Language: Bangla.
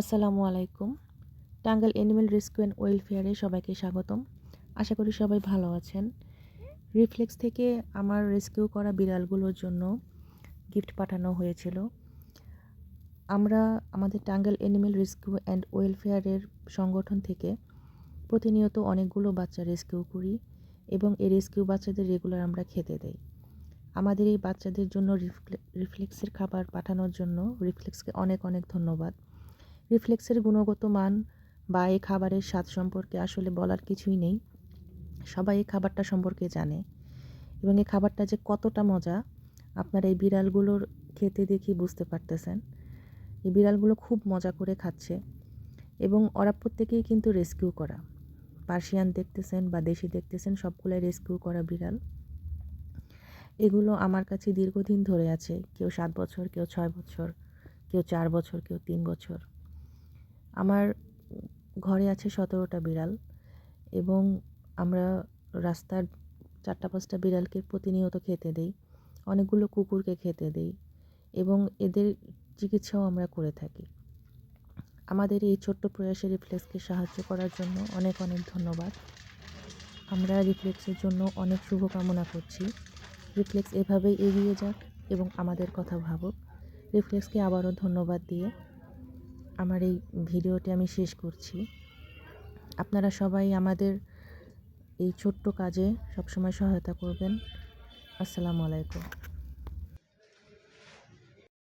আসসালামু আলাইকুম। টাঙ্গাইল অ্যানিমেল রেস্কিউ অ্যান্ড ওয়েলফেয়ারে সবাইকে স্বাগতম। আশা করি সবাই ভালো আছেন। রিফ্লেক্স থেকে আমার রেস্কিউ করা বিড়ালগুলোর জন্য গিফট পাঠানো হয়েছিল। আমরা আমাদের টাঙ্গাইল অ্যানিমেল রেস্কিউ অ্যান্ড ওয়েলফেয়ারের সংগঠন থেকে প্রতিনিয়ত অনেকগুলো বাচ্চা রেস্কিউ করি এবং এই রেস্কিউ বাচ্চাদের রেগুলার আমরা খেতে দেই। আমাদের এই বাচ্চাদের জন্য রিফ্লেক্সের খাবার পাঠানোর জন্য রিফ্লেক্সকে অনেক অনেক ধন্যবাদ। রিফ্লেক্সের গুণগত মান বা এই খাবারের স্বাদ সম্পর্কে আসলে বলার কিছুই নেই। সবাই এই খাবারটা সম্পর্কে জানে এবং এই খাবারটা যে কতটা মজা, আপনারা এই বিড়ালগুলোর খেতে দেখি বুঝতে পারতেছেন। এই বিড়ালগুলো খুব মজা করে খাচ্ছে এবং ওরা প্রত্যেকেই কিন্তু রেস্কিউ করা। পার্সিয়ান দেখতেছেন বা দেশি দেখতেছেন, সবগুলোই রেস্কিউ করা বিড়াল। এগুলো আমার কাছে দীর্ঘদিন ধরে আছে। কেউ সাত বছর, কেউ ছয় বছর, কেউ চার বছর, কেউ তিন বছর। আমার ঘরে আছে সতেরোটা বিড়াল এবং আমরা রাস্তার চারটা, পাঁচটা বিড়ালকে প্রতিনিয়ত খেতে দেই। অনেকগুলো কুকুরকে খেতে দেই এবং এদের চিকিৎসাও আমরা করে থাকি। আমাদের এই ছোট্ট প্রয়াসে রিফ্লেক্সকে সাহায্য করার জন্য অনেক অনেক ধন্যবাদ। আমরা রিফ্লেক্সের জন্য অনেক শুভকামনা করছি। রিফ্লেক্স এভাবেই এগিয়ে যাক এবং আমাদের কথা ভাবুক। রিফ্লেক্সকে আবারও ধন্যবাদ দিয়ে আমার এই ভিডিওটি আমি শেষ করছি। আপনারা সবাই আমাদের এই ছোট্ট কাজে সবসময় সহায়তা করবেন। আসসালামু আলাইকুম।